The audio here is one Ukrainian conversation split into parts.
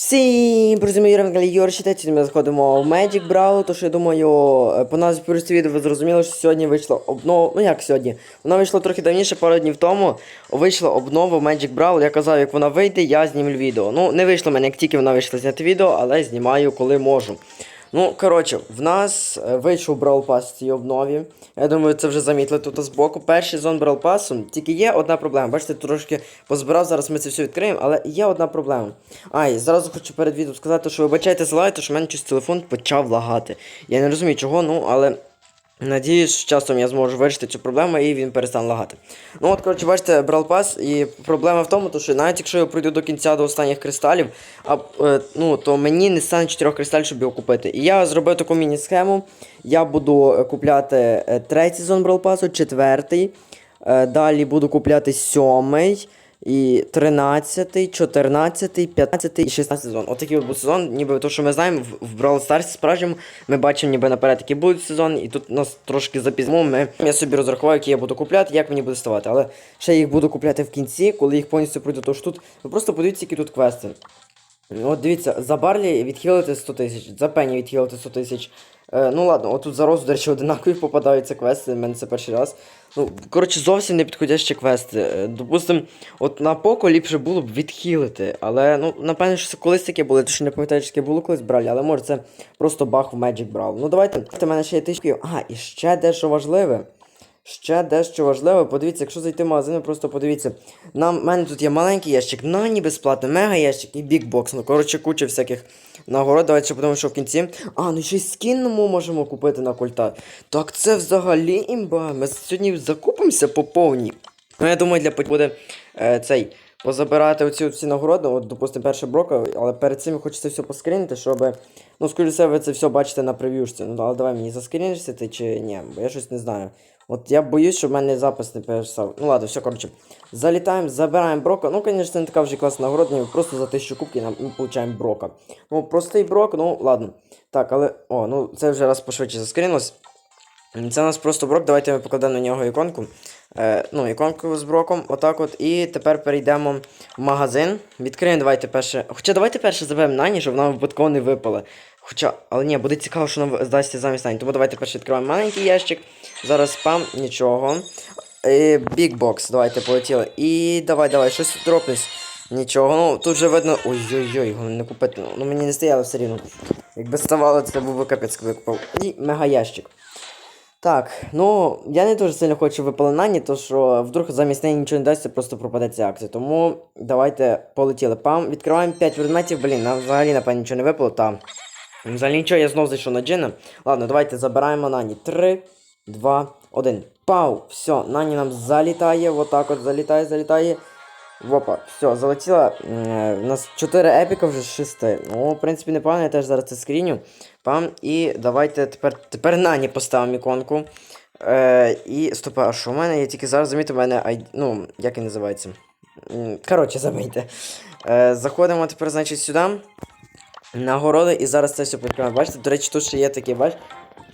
Всім друзі, мої ранкалі Юр, читайте, ми заходимо в Magic Brawl, то що я думаю, е, по назві першого відео ви зрозуміли, що сьогодні вийшло обнова, ну як сьогодні, вона вийшла трохи давніше, пару днів тому, вийшла обнова Magic Brawl, я казав, як вона вийде, я знімлю відео. Ну, не вийшло в мене, як тільки вона вийшла зняти відео, але знімаю, коли можу. Ну, коротше, в нас е, вийшов Brawl Pass в цій обнові. Я думаю, це вже замітили тут збоку. Перший зон Brawl Pass, тільки є одна проблема. Бачите, трошки позбирав, зараз ми це все відкриємо, але є одна проблема. Ай, зразу хочу перед відео сказати, що вибачайте за лайт, що в мене щось телефон почав лагати. Я не розумію чого, ну, але. Надіюсь, з часом я зможу вирішити цю проблему і він перестане лагати. Ну от, коротше, бачите, брал пас, і проблема в тому, що навіть якщо я пройду до кінця до останніх кристалів, а, е, ну, то мені не стане 4 кристалів, щоб його купити. І я зробив таку міні-схему. Я буду е, купляти е, третій сезон брал пасу, четвертий. Е, далі буду купляти сьомий. І 13, 14, 15 і 16 сезон. Отакий от був сезон, ніби то, що ми знаємо, в, Brawl Stars справжньому ми бачимо ніби наперед, який буде сезон, і тут нас трошки запізмо. Ми, я собі розрахував, які я буду купляти, як мені буде ставати. Але ще їх буду купляти в кінці, коли їх повністю пройду. Тож тут ви просто подивіться, які тут квести. От дивіться, за Барлі відхилити 100 тисяч, за Пенні відхилити 100 тисяч. Е, ну ладно, отут за Розу, до речі, одинакові попадаються квести, в мене це перший раз. Ну, коротше, зовсім не підходящі квести. Е, Допустим, от на Поко ліпше було б відхилити, але ну, напевно, що це колись таке було, я точно не пам'ятаю, що таке було колись брали, але може це просто баг в Magic брав. Ну давайте, в мене ще є тисячки. Ага, і ще дещо важливе. Ще дещо важливе, подивіться, якщо зайти в магазин, просто подивіться. Нам, в мене тут є маленький ящик, нані безплатно, мега ящик і бікбокс. Ну, коротше, куча всяких нагород. Давайте ще подивимося, що в кінці. А, ну ще й скін ми можемо купити на культа. Так це взагалі імба. Ми сьогодні закупимося по повній. Ну, я думаю, для буде е, цей. Позабирати оці всі нагороди, от, допустимо, перше брока, але перед цим хочеться все поскрінити, щоб. Ну, скоріше ви це все бачите на прев'юшці. Ну, але давай мені заскрінишся ти чи ні, бо я щось не знаю. От я боюсь, що в мене запис не перестав. Ну ладно, все, коротше. Залітаємо, забираємо брока. Ну, звісно, не така вже класна нагорода, просто за 1000 кубків нам ми получаємо брока. Ну, простий брок, ну ладно. Так, але. О, ну це вже раз пошвидше заскрінилось. Це у нас просто брок, давайте ми покладемо на нього іконку. Е, ну, іконку з броком, отак от. І тепер перейдемо в магазин. Відкриємо давайте перше. Хоча давайте перше заберемо Нані, щоб нам випадково не випали. Хоча, але ні, буде цікаво, що нам здасться замість Нані. Тому давайте перше відкриваємо маленький ящик. Зараз спам, нічого. Big Box, давайте полетіли. І давай, давай, щось дропнись. Нічого, ну тут вже видно. Ой-ой-ой, не купити. Ну мені не стояло все рівно. Якби ставало, це був би капець, коли купив. І мега ящик. Так, ну я не дуже сильно хочу випаленання, то що вдруг замість неї нічого не дасть, це просто пропаде ця акція. Тому давайте полетіли. Пам, відкриваємо 5 предметів, блін, нам взагалі, напевно, нічого не випало, та. Взагалі нічого, я знов зайшов на джина. Ладно, давайте забираємо Нані. 3, 2, 1. Пау! Все, Нані нам залітає, отак от залітає, залітає. Опа, все, залетіла. Е, У нас 4 епіка вже 6. Ну, в принципі, непогано, я теж зараз це скріню. Пам, і давайте тепер тепер Нані поставимо іконку. Е, і стопа, а що в мене? Я тільки зараз замітив, у мене ай... ну, як він називається? Коротше, забийте. Е, заходимо тепер, значить, сюди. Нагороди, і зараз це все відкриваємо. Бачите, до речі, тут ще є такі, бач...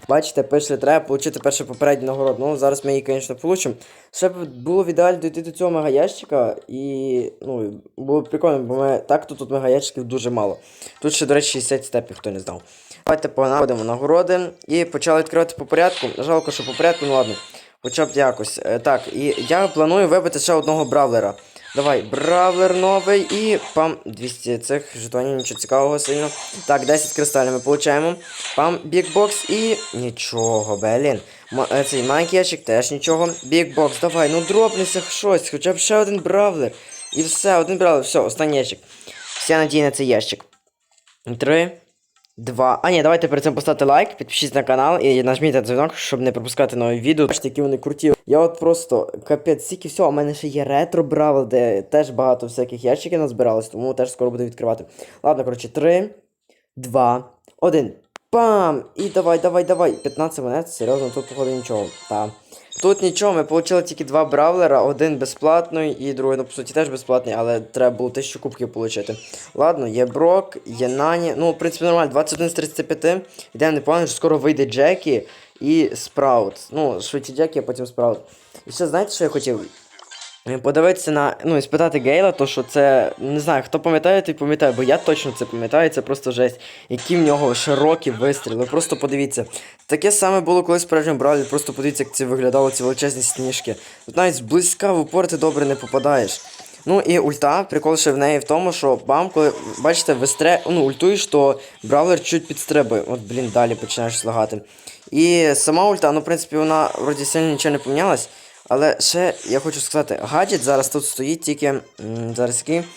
Бачите, пише, треба отримати перше попередню нагороду. Ну, зараз ми її, звісно, получимо. Ще б було в ідеалі дійти до цього мегаящика, і ну, було б прикольно, бо ми так то тут мегаящиків дуже мало. Тут ще, до речі, 60 степів, хто не знав. Давайте понаходимо нагороди і почали відкривати по порядку. Жалко, що по порядку, ну ладно. Хоча б якось. Е, так, і я планую вибити ще одного бравлера. Давай, бравлер новий і пам 200 цих жетонів, нічого цікавого сильно. Так, 10 кристалів ми получаємо. Пам, бікбокс і. Нічого, блін. Ма- е, Цей маленький ящик теж нічого. Бікбокс, давай, ну дропнися щось, хоча б ще один бравлер. І все, один бравлер, все, останній ящик. Вся надія на цей ящик. Три. Два. А ні, давайте перед цим поставте лайк, підпишіться на канал і нажміть на дзвінок, щоб не пропускати нові відео. Бачите, які вони круті. Я от просто капець, стільки всього. У мене ще є ретро бравл, де теж багато всяких ящиків назбиралось, тому теж скоро буду відкривати. Ладно, коротше, три, два, один. Пам! І давай, давай, давай. 15 монет, серйозно, тут походу нічого. Та. Тут нічого, ми отримали тільки два бравлера, один безплатний і другий, ну по суті, теж безплатний, але треба було 1000 кубків отримати. Ладно, є Брок, є Нані. Ну, в принципі, нормально, 21 з 35. Йдемо непогано, що скоро вийде Джекі і Спраут. Ну, швидше Джекі, а потім Спраут. І ще знаєте, що я хотів? Е, подивитися на. Ну і спитати Гейла, то що це. Не знаю, хто пам'ятає, той пам'ятає, бо я точно це пам'ятаю, це просто жесть. Які в нього широкі вистріли. Просто подивіться. Таке саме було колись в справжньому бралі, просто подивіться, як це виглядало ці величезні сніжки. Тут навіть зблизька в упор ти добре не попадаєш. Ну і ульта, прикол ще в неї в тому, що бам, коли бачите, вистре, ну, ультуєш, то бравлер чуть підстрибує. От, блін, далі починаєш слагати. І сама ульта, ну, в принципі, вона вроді сильно нічого не помінялась. Але ще я хочу сказати, гаджет зараз тут стоїть тільки. зараз який.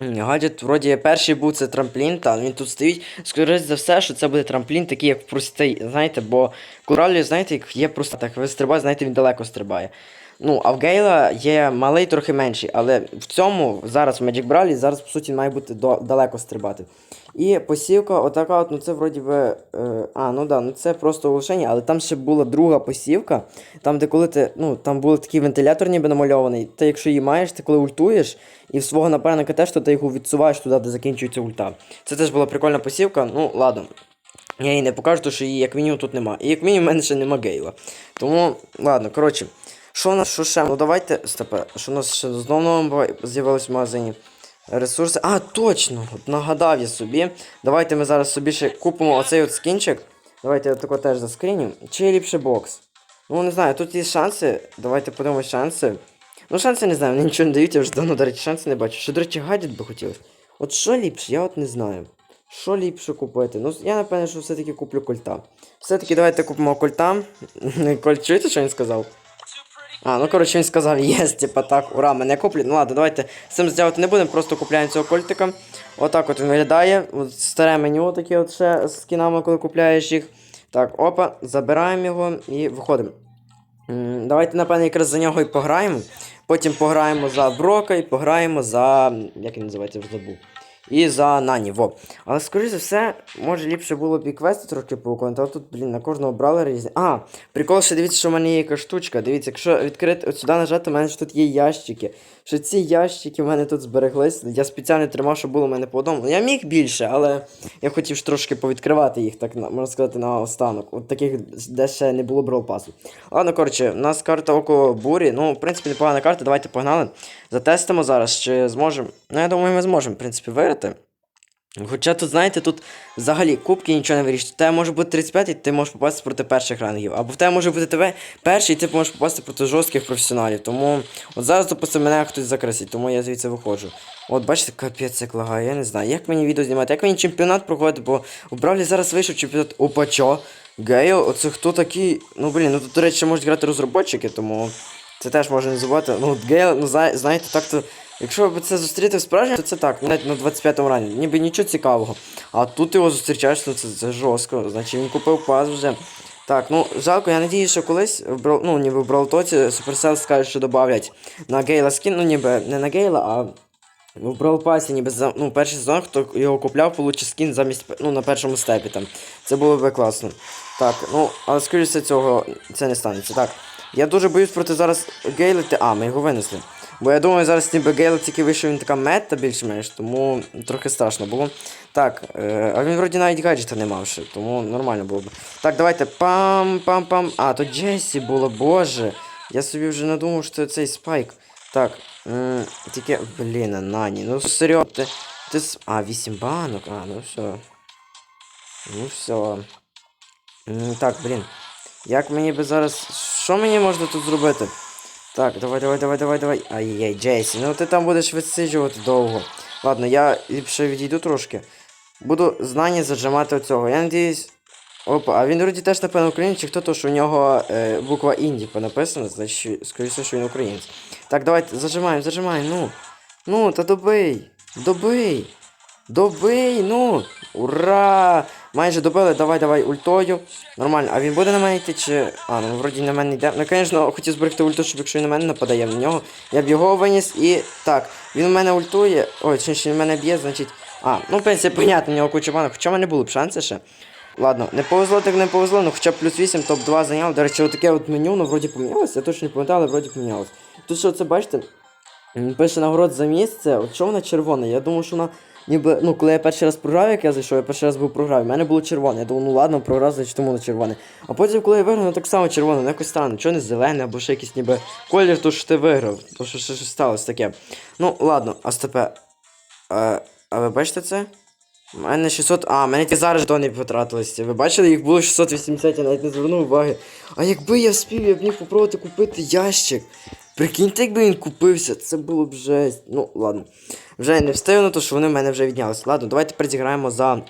Гаджет, вроді, перший був це трамплін, та він тут стоїть. Скоріше за все, що це буде трамплін, такий, як простий, знаєте, бо коралі, знаєте, як є просто так, ви стрибаєте, знаєте, він далеко стрибає. Ну, а в Гейла є малий, трохи менший, але в цьому зараз в Magic Brawl зараз, по суті, має бути до, далеко стрибати. І посівка, отака, от, ну це вроді би. Е, а, ну да, ну це просто оголошення, але там ще була друга посівка, там, де коли ти, ну, там був такий вентилятор ніби намальований, ти якщо її маєш, ти коли ультуєш, і в свого напарника теж, то ти його відсуваєш туди, де закінчується ульта. Це теж була прикольна посівка, ну ладно. Я її не покажу, тому що її як мінімум тут нема. І як мінімум в мене ще нема гейла. Тому, ладно, коротше. Що нас, що ще? Ну давайте. Стопе, що у нас ще знову з'явилось в магазині? Ресурси. А, точно! От нагадав я собі. Давайте ми зараз собі ще купимо оцей от скінчик. Давайте я тако теж заскріню. Чи ліпше бокс? Ну не знаю, тут є шанси. Давайте подивимось шанси. Ну, шанси не знаю, вони нічого не дають, я вже давно, до речі, шанси не бачу. Що, до речі, гаджет би хотілося. От що ліпше, я от не знаю. Що ліпше купити? Ну, я напевне, що все-таки куплю кольта. Все-таки давайте купимо кольта. Коль, чуєте, що він сказав? А, ну коротше він сказав, єс, типа так, ура, мене куплять. Ну ладно, давайте цим зділати не будемо, просто купляємо цього кольтика. Отак от він виглядає. От старе меню таке от ще з скінами, коли купляєш їх. Так, опа, забираємо його і виходимо. Давайте, напевно, якраз за нього і пограємо. Потім пограємо за Брока і пограємо за. Як він називається, забув. І за Нані, во. Але скоріше за все, може ліпше було б і квести трохи повиконати, але тут, блін, на кожного брали різні. А, прикол, ще дивіться, що в мене є яка штучка. Дивіться, якщо відкрити от сюди нажати, у мене ж тут є ящики. Що ці ящики в мене тут збереглись. Я спеціально тримав, щоб було в мене по одному. Я міг більше, але я хотів ж трошки повідкривати їх, так можна сказати, на останок. От таких, де ще не було бролпасу. Ладно, коротше, у нас карта око бурі. Ну, в принципі, непогана карта, давайте погнали. Затестимо зараз, чи зможемо. Ну, я думаю, ми зможемо, в принципі, виграти. Хоча тут, знаєте, тут взагалі кубки нічого не вирішують. У тебе може бути 35 і ти можеш попасти проти перших рангів. Або в тебе може бути тебе перший, і ти можеш попасти проти жорстких професіоналів. Тому от зараз, допустимо, мене хтось закресить, тому я звідси виходжу. От бачите, капець як лагає, я не знаю, як мені відео знімати, як мені чемпіонат проходить, бо у Бравлі зараз вийшов чемпіонат. Опа, чо? Гейл, оце хто такий? Ну блін, ну тут, до речі, можуть грати розробники, тому це теж можна не забувати. Ну, от Гейл, ну знаєте, так то. Якщо б це зустріти в справжньому, то це так, навіть на 25-му рані, ніби нічого цікавого. А тут його зустрічаєш, ну це, це жорстко. Значить він купив пас вже. Так, ну жалко, я надію, що колись в ну, ніби в Бралтоці Supercell скаже, що додавлять на Гейла скін, ну ніби не на Гейла, а в Pass, ніби за ну, перший сезон, хто його купляв, получить скін замість ну, на першому степі там. Це було б класно. Так, ну, але скоріше цього це не станеться. Так. Я дуже боюсь проти зараз Гейла. А, ми його винесли. Бо я думаю, зараз ніби Гейла тільки вийшов він така мета більш-менш, тому трохи страшно було. Так, е, а він вроді навіть гаджета не мав ще, тому нормально було б. Так, давайте пам-пам-пам. А, то Джесі було, боже. Я собі вже надумав, що це цей спайк. Так, м, тільки, блін, Нані, ну серйозно, ти, ти А, 8 банок, а, ну все. Ну все. М, Так, блін. Як мені би зараз. Що мені можна тут зробити? Так, давай, давай, давай, давай, давай. Ай-яй, Джейсі, ну ти там будеш відсиджувати довго. Ладно, я ліпше відійду трошки. Буду знання зажимати оцього. Я надіюсь. Опа, а він вроді теж, напевно, українець, хто то, що у нього е, буква Інді написана, значить, скоріше, що він українець. Так, давайте, зажимаємо, зажимаємо, ну. Ну, та добий. Добий. Добий, ну. Ура! Майже добили, давай, давай, ультою. Нормально, а він буде на мене йти чи. А, ну вроді на мене йде. Ну, звісно, хотів зберегти ульту, щоб якщо він на мене нападає на нього. Я б його виніс і. Так, він у мене ультує. Ой, чи він мене б'є, значить. А, ну в принципі, понятно, нього куча банок, хоча в мене були б шанси ще. Ладно, не повезло, так не повезло, ну хоча б плюс 8, топ-2 зайняв. До речі, отаке от меню, ну вроді помінялося, я точно не пам'ятаю, але вроді помінялось. Тут що це бачите? Пише нагород за місце, от що вона червона? Я думаю, що вона ніби, ну, коли я перший раз програв, як я зайшов, я перший раз був програв, в мене було червоне. Я думав, ну ладно, програв, значить тому на червоне. А потім, коли я виграв, ну так само червоне, ну якось странно, чого не зелене, або ще якийсь ніби колір, то що ти виграв, то що ще сталося таке. Ну, ладно, а степе. А, ви бачите це? У мене 600. А, мене ті зараз жетони потратилися. Ви бачили, їх було 680, я навіть не звернув уваги. А якби я вспів, я б міг попробувати купити ящик. Прикиньте, якби він купився, це було б жесть. Ну, ладно. Вже не встигну, то що вони в мене вже віднялися. Ладно, давайте тепер зіграємо за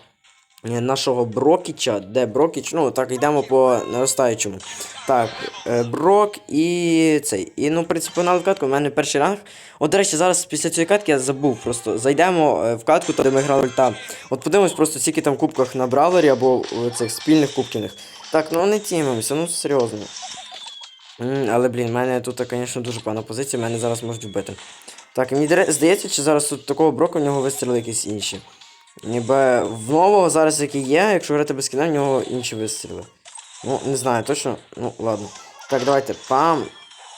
е, нашого Брокіча. Де Брокіч? Ну, так, йдемо по наростаючому. Так, е, Брок і цей. І ну, в принципі, на катку, у мене перший ранг. От, до речі, зараз після цієї катки я забув просто. Зайдемо е, в катку, де ми грали ульта. От подивимось просто, скільки там кубках на Бравлері або цих спільних кубкіних. Так, ну не тімимося, ну серйозно. М, але, блін, в мене тут, звісно, дуже погана позиція, мене зараз можуть вбити. Так, мені здається, чи зараз тут такого броку в нього вистріли якісь інші. Ніби в нового зараз який є, якщо грати без кіна, в нього інші вистріли. Ну, не знаю, точно. Ну, ладно. Так, давайте. Пам.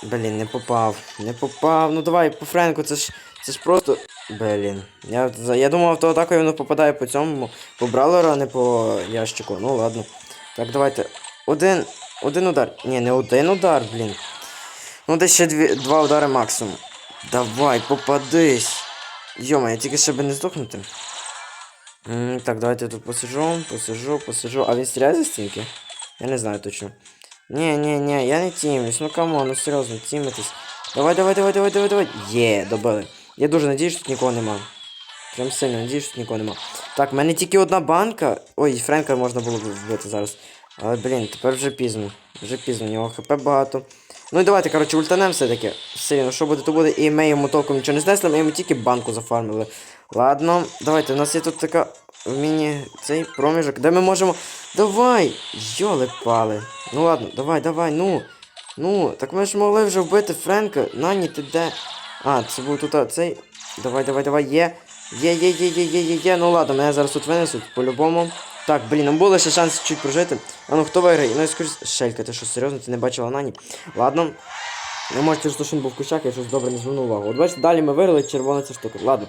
Блін, не попав. Не попав. Ну давай, по Френку, це ж. Це ж просто. Блін. Я, я думав, то атакою воно попадає по цьому, по бравлеру, а не по ящику. Ну ладно. Так, давайте. Один. Один удар. Ні, не один удар, блін. Ну, десь ще дві, два удари максимум. Давай, попадись. Йома, я тільки ще би не здохнути. М, так, давайте я тут посижу, посижу, посижу. А він стріляє за стінки? Я не знаю точно. Ні, ні, ні, я не тімлюсь. Ну камон, ну серйозно, тімитись. Давай, давай, давай, давай, давай, давай. Є, добили. Я дуже надіюсь, що тут нікого нема. Прям сильно надіюсь, що тут нікого нема. Так, в мене тільки одна банка. Ой, Френка можна було б вбити зараз. Але, блін, тепер вже пізно. Вже пізно, у нього хп багато. Ну і давайте, коротше, ультанем все-таки. Все, ну що буде, то буде. І ми йому толком нічого не знесли, ми йому тільки банку зафармили. Ладно, давайте, у нас є тут така міні цей проміжок, де ми можемо. Давай! Йоли пали. Ну ладно, давай, давай, ну. Ну, так ми ж могли вже вбити Френка. Нані, ти де? А, це був тут цей. Давай, давай, давай, є. Є, є, є, є, є, є, є. Ну ладно, мене зараз тут винесуть, по-любому. Так, блін, нам було ще шанс чуть прожити. А ну хто виграє? Ну я скажу, Шелька, ти що, серйозно, ти не бачила Нані? Ладно. Не можете, що він був в кущах, я щось добре не звернув увагу. От бачите, далі ми виграли червона ця штука. Ладно.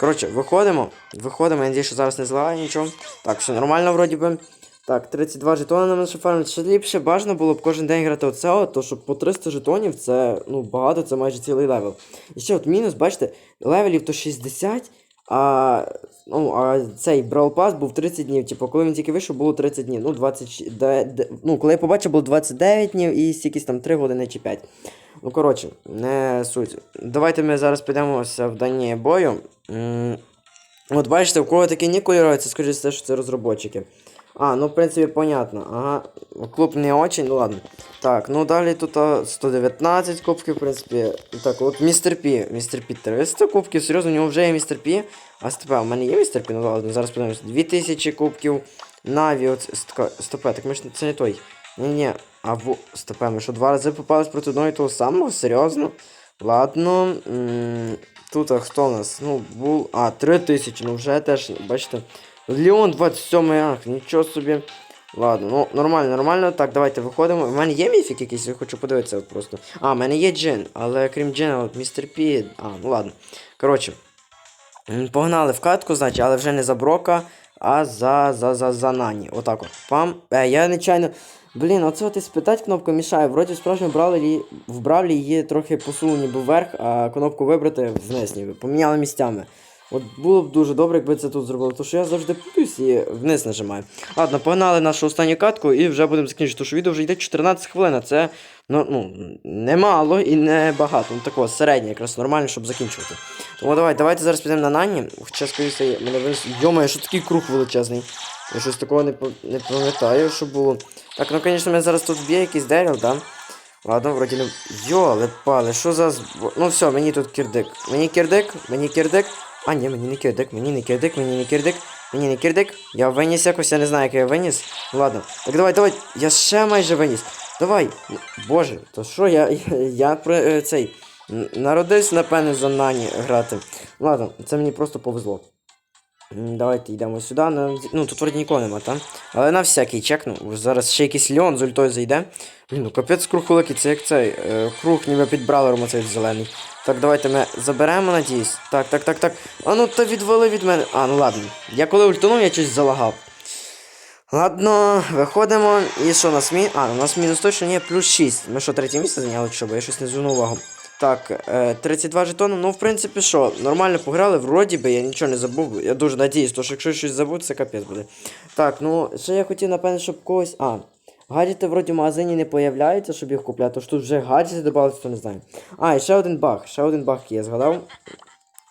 Коротше, виходимо. Виходимо, я надію, що зараз не злагає нічого. Так, все нормально вроді би. Так, 32 жетони нам ще фармить. Ще ліпше бажано було б кожен день грати оце, то щоб по 300 жетонів це ну багато, це майже цілий левел. І ще от мінус, бачите, левелів то 60, а ну, а цей Brawl Pass був 30 днів. Типу, коли він тільки вийшов, було 30 днів. Ну, 20, де, де, ну, коли я побачив, було 29 днів і якісь там 3 години чи 5. Ну, коротше, не суть. Давайте ми зараз підемося в дані бою. М, От бачите, у кого такі ніколи, кольорові, це скоріше все, що це розробники. А, ну в принципі, понятно. Ага. Клуб не очень, ну ладно. Так, ну далі тут 119 кубків, в принципі. Так, от містер Пі. Містер Пі 300 кубків, серйозно, у нього вже є містер Пі. А стопе, у мене є містер Пі? Ну ладно, зараз подивимось. 2000 кубків. Наві, от стопе, так ми ж це не той. Ні-ні. А во. Стопе, ми що два рази попались проти одного і того самого? Серйозно? Ладно. Тут хто у нас? Ну, бул. А, 3000, ну вже теж, бачите. Леон 27 ранг, нічого собі. Ладно, ну нормально, нормально. Так, давайте виходимо. У мене є міфік якийсь, я хочу подивитися просто. А, в мене є Джин, але крім Джина, містер Пі. А, ну ладно. Коротше. Погнали в катку, значить, але вже не за Брока, а за за, за, за Нані. Отак от. Пам. Е, я нечайно. Блін, оце от і спитать кнопку мішає. Вроді в справжньому бравлі, в її трохи посунули ніби вверх, а кнопку вибрати вниз ніби. Поміняли місцями. От було б дуже добре, якби це тут зробили, тому що я завжди путаюсь і вниз нажимаю. Ладно, погнали нашу останню катку і вже будемо закінчити, тому що відео вже йде 14 хвилин, а це ну, ну, немало і не багато. Ну такого середнє, якраз нормально, щоб закінчувати. Тому давай, давайте зараз підемо на Нані. Хоча скоріше мене винес. Йома, що такий круг величезний. Я щось такого не, не пам'ятаю, що було. Так, ну звісно, мене зараз тут б'є якийсь Деріл, да? Ладно, вроді не. Йоле пале, що за. Ну все, мені тут кірдик. Мені кірдик, мені кірдик. А, ні, мені не кірдик, мені не кірдик, мені не кірдик, мені не кірдик. Я виніс якось, я не знаю, як я виніс. Ну, Ладно. Так давай, давай. Я ще майже виніс. Давай. Ну, Боже, то що я. Я, я про е, цей. Народився, напевне, за нані грати. Ладно, це мені просто повезло. Давайте йдемо сюди. Ну тут вроді нікого нема, там. Але на всякий чекну. Зараз ще якийсь Леон з ультою зайде. Блін, ну капець круг великий, це як цей. Е, круг ніби під бравлером оцей зелений. Так, давайте ми заберемо, надіюсь. Так, так, так, так. А ну та відвали від мене. А, ну ладно. Я коли ультанув, я щось залагав. Ладно, виходимо. І що у нас мі... А, у нас мінус точно ні, плюс 6. Ми що, третє місце зайняли, чи що, бо я щось не звернув увагу. Так, е, 32 жетони. Ну, в принципі, що, нормально пограли, вроді би, я нічого не забув. Я дуже надіюсь, що якщо щось забуду, це капець буде. Так, ну, ще я хотів, напевно, щоб когось. А, гаджети вроді в магазині не появляються, щоб їх купляти, тож тут вже гаджети додавалися, то не знаю. А, і ще один баг, ще один баг є, згадав.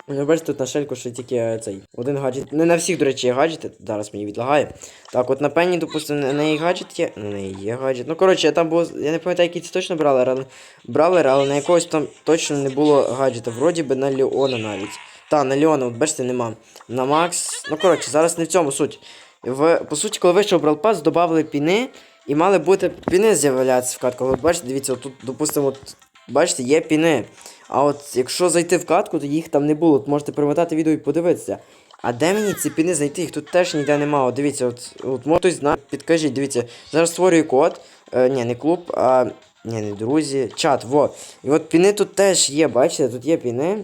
Ну, бачите, тут на шельку ще тільки е, цей. Один гаджет. Не на всіх, до речі, є гаджети. Зараз мені відлагає. Так, от на пенні, допустимо, на неї гаджет є. На неї є гаджет. Ну, коротше, я там був. Я не пам'ятаю, який це точно брали, але брали, але на якогось там точно не було гаджета. Вроді би на Леона навіть. Та, на Леона, от бачите, нема. На Макс. Ну, коротше, зараз не в цьому суть. В, по суті, коли вийшов Brawl Pass, додали піни, і мали бути піни з'являтися в катках. От бачите, дивіться, тут, допустимо, от, бачите, є піни. А от якщо зайти в катку, то їх там не було. От можете перемотати відео і подивитися. А де мені ці піни знайти? Їх тут теж ніде немає. От дивіться, от, от може хтось знає, підкажіть, дивіться. Зараз створюю код. Е, ні, не клуб, а. Ні, не друзі. Чат, вот. І от піни тут теж є, бачите, тут є піни.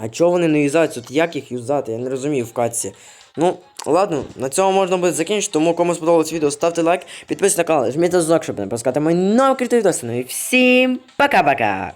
А чого вони не юзаються? От як їх юзати? Я не розумію в катці. Ну, ладно, на цьому можна буде закінчити, тому кому сподобалось відео, ставте лайк, підписуйтесь на канал, жміть на зв'язок, щоб не пропускати мої нові відоси. Ну всім пока-пока!